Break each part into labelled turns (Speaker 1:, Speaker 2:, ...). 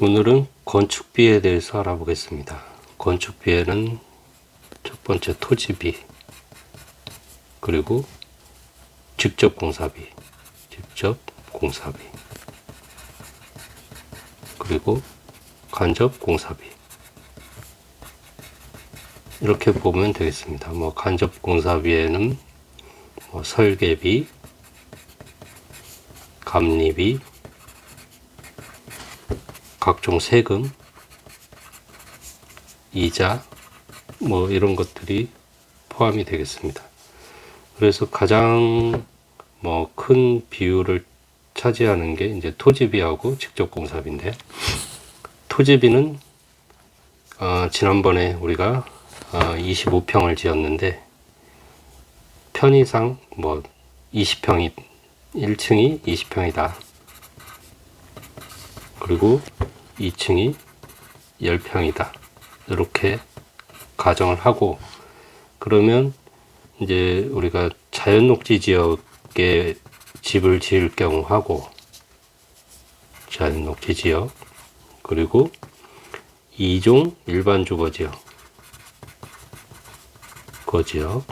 Speaker 1: 오늘은 건축비에 대해서 알아보겠습니다. 건축비에는 첫 번째 토지비, 그리고 직접 공사비, 직접 공사비, 그리고 간접 공사비. 이렇게 보면 되겠습니다. 뭐 간접 공사비에는 뭐 설계비, 감리비, 각종 세금, 이자, 뭐 이런 것들이 포함이 되겠습니다. 그래서 가장 뭐 큰 비율을 차지하는 게 이제 토지비하고 직접 공사비인데 토지비는 어, 지난번에 우리가 어, 25평을 지었는데 편의상 뭐 20평이 1층이 20평이다. 그리고 2층이 10평이다. 이렇게 가정을 하고 그러면 이제 우리가 자연 녹지 지역에 집을 지을 경우 하고 자연 녹지 지역 그리고 2종 일반 주거 지역 그 지역에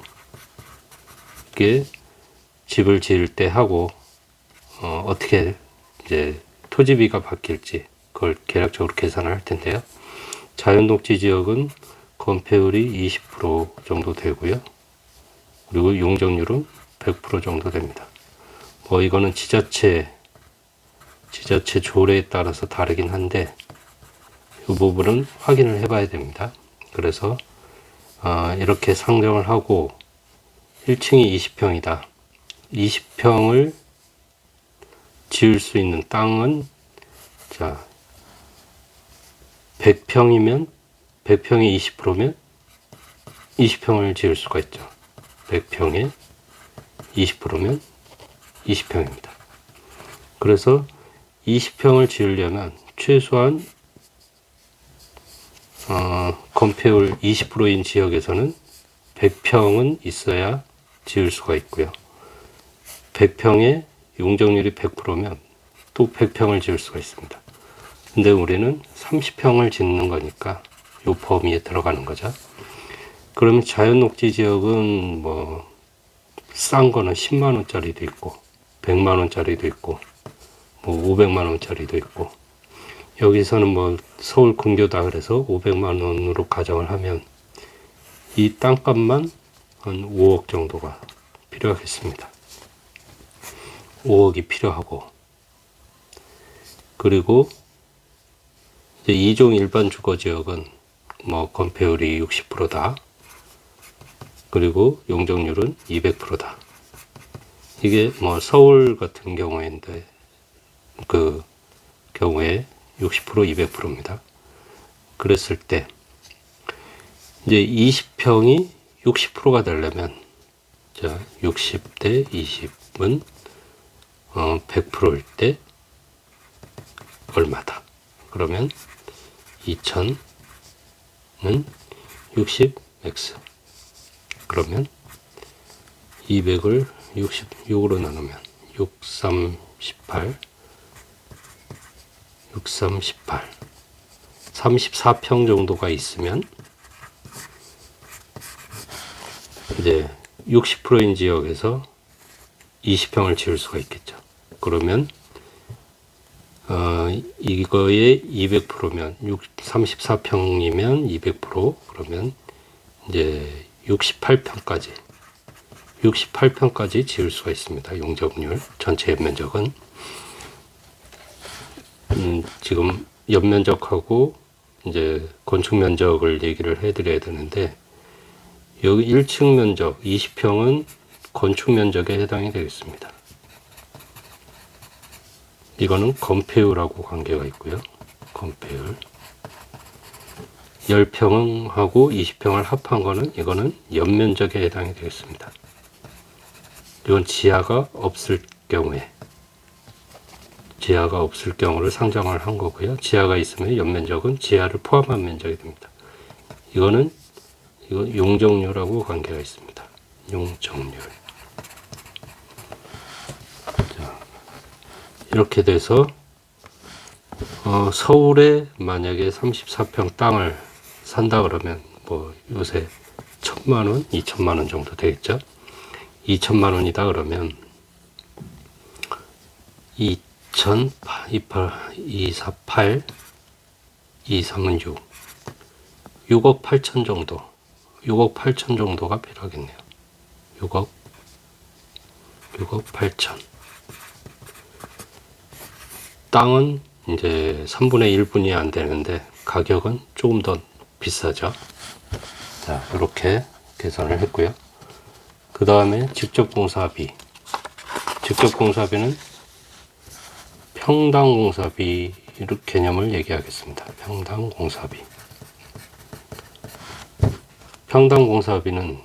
Speaker 1: 집을 지을 때 하고 어, 어떻게 이제 토지비가 바뀔지 그걸 계략적으로 계산을 할 텐데요. 자연녹지 지역은 건폐율이 20% 정도 되고요. 그리고 용적률은 100% 정도 됩니다. 뭐 이거는 지자체 지자체 조례에 따라서 다르긴 한데 이 부분은 확인을 해봐야 됩니다. 그래서 아, 이렇게 상정을 하고 1층이 20평이다. 20평을 지을 수 있는 땅은 자 100평이면 100평이 20%면 20평을 지을 수가 있죠. 100평에 20%면 20평입니다. 그래서 20평을 지으려면 최소한 어, 건폐율 20%인 지역에서는 100평은 있어야 지을 수가 있고요. 100평에 용적률이 100%면 또 100평을 지을 수가 있습니다. 근데 우리는 30평을 짓는 거니까 요 범위에 들어가는 거죠. 그러면 자연 녹지 지역은 뭐 싼 거는 10만 원짜리도 있고 100만 원짜리도 있고 뭐 500만 원짜리도 있고 여기서는 뭐 서울 근교다 그래서 500만 원으로 가정을 하면 이 땅값만 한 5억 정도가 필요하겠습니다. 5억이 필요하고 그리고 이제 2종 일반 주거 지역은 뭐 건폐율이 60%다. 그리고 용적률은 200%다. 이게 뭐 서울 같은 경우인데 그 경우에 60% 200%입니다. 그랬을 때 이제 20평이 60%가 되려면 자 60대 20은 어 100%일 때 얼마다? 그러면 2000은 60x 그러면 200을 66으로 나누면 6, 3, 18 6, 3, 18 34평 정도가 있으면 이제 60%인 지역에서 20평을 지을 수가 있겠죠. 그러면 어, 이거의 200%면 6, 34평이면 200% 그러면 이제 68평까지 68평까지 지을 수가 있습니다. 용적률 전체 연면적은 음, 지금 연면적하고 이제 건축 면적을 얘기를 해드려야 되는데 여기 1층 면적 20평은 건축 면적에 해당이 되겠습니다. 이거는 건폐율하고 관계가 있고요. 건폐율. 10평하고 20평을 합한 거는 이거는 연면적에 해당이 되겠습니다. 이건 지하가 없을 경우에 지하가 없을 경우를 상정을 한 거고요. 지하가 있으면 연면적은 지하를 포함한 면적이 됩니다. 이거는 이거 용적률하고 관계가 있습니다. 용적률. 이렇게 돼서 어, 서울에 만약에 34평 땅을 산다 그러면 뭐 요새 천만 원, 이천만 원 정도 되겠죠. 2천만 원이다 그러면 2천, 28, 248, 2삼은 6, 6억 8천 정도, 6억 8천 정도가 필요하겠네요. 6억, 6억 8천. 땅은 이제 3분의 1분이 안 되는데 가격은 조금 더 비싸죠. 자, 이렇게 계산을 했고요. 그 다음에 직접 공사비. 직접 공사비는 평당 공사비 개념을 얘기하겠습니다. 평당 공사비. 평당 공사비는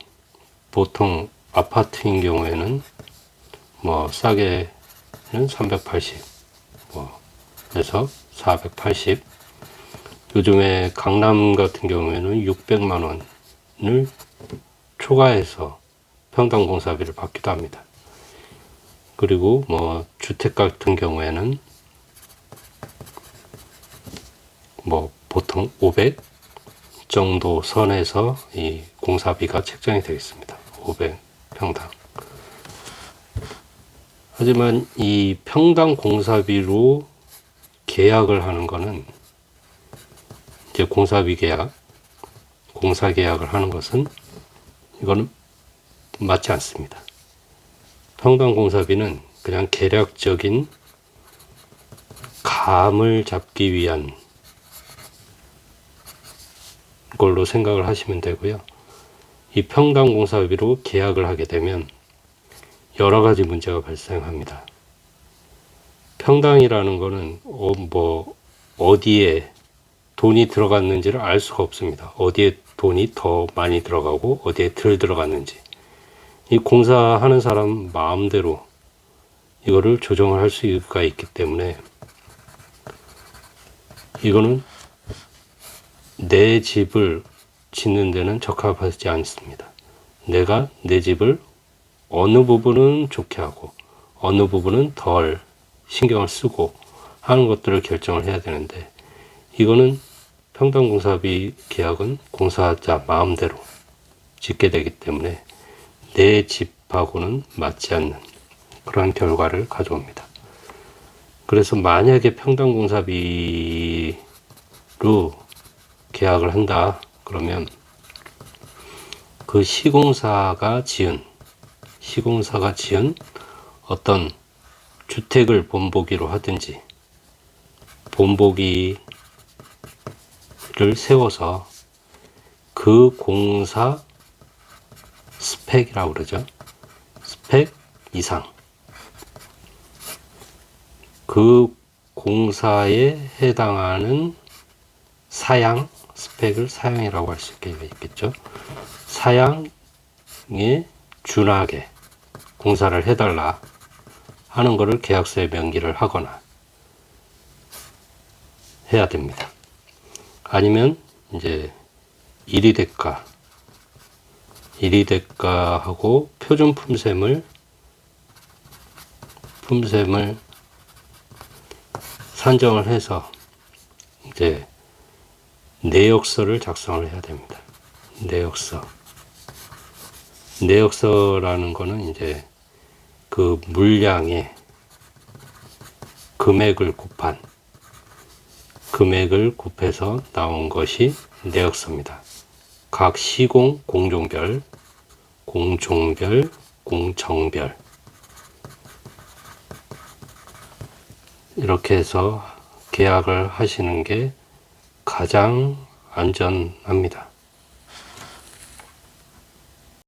Speaker 1: 보통 아파트인 경우에는 뭐 싸게는 380, 뭐 해서 480. 요즘에 강남 같은 경우에는 600만 원을 초과해서 평당 공사비를 받기도 합니다. 그리고 뭐 주택 같은 경우에는 뭐 보통 500 정도 선에서 이 공사비가 책정이 되겠습니다. 500 평당. 하지만 이 평당 공사비로 계약을 하는 거는 이제 공사비 계약, 공사 계약을 하는 것은 이거는 맞지 않습니다. 평당 공사비는 그냥 계략적인 감을 잡기 위한 걸로 생각을 하시면 되고요. 이 평당 공사비로 계약을 하게 되면 여러 가지 문제가 발생합니다. 평당이라는 거는 어, 뭐 어디에 돈이 들어갔는지를 알 수가 없습니다. 어디에 돈이 더 많이 들어가고 어디에 덜 들어갔는지 이 공사하는 사람 마음대로 이거를 조정을 할 수가 있기 때문에 이거는 내 집을 짓는 데는 적합하지 않습니다. 내가 내 집을 어느 부분은 좋게 하고 어느 부분은 덜 신경을 쓰고 하는 것들을 결정을 해야 되는데 이거는 평당공사비 계약은 공사자 마음대로 짓게 되기 때문에 내 집하고는 맞지 않는 그러한 결과를 가져옵니다. 그래서 만약에 평당공사비로 계약을 한다 그러면 그 시공사가 지은 시공사가 지은 어떤 주택을 본보기로 하든지 본보기를 세워서 그 공사 스펙이라고 그러죠. 스펙 이상 그 공사에 해당하는 사양 스펙을 사양이라고 할 수 있겠죠. 사양에 준하게 공사를 해달라 하는 것을 계약서에 명기를 하거나 해야 됩니다. 아니면 이제 일이 대가, 일이 대가하고 표준 품셈을 품셈을 산정을 해서 이제 내역서를 작성을 해야 됩니다. 내역서. 내역서라는 거는 이제 그 물량의 금액을 곱한 금액을 곱해서 나온 것이 내역서입니다. 각 시공 공종별, 공종별, 공정별 이렇게 해서 계약을 하시는 게 가장 안전합니다.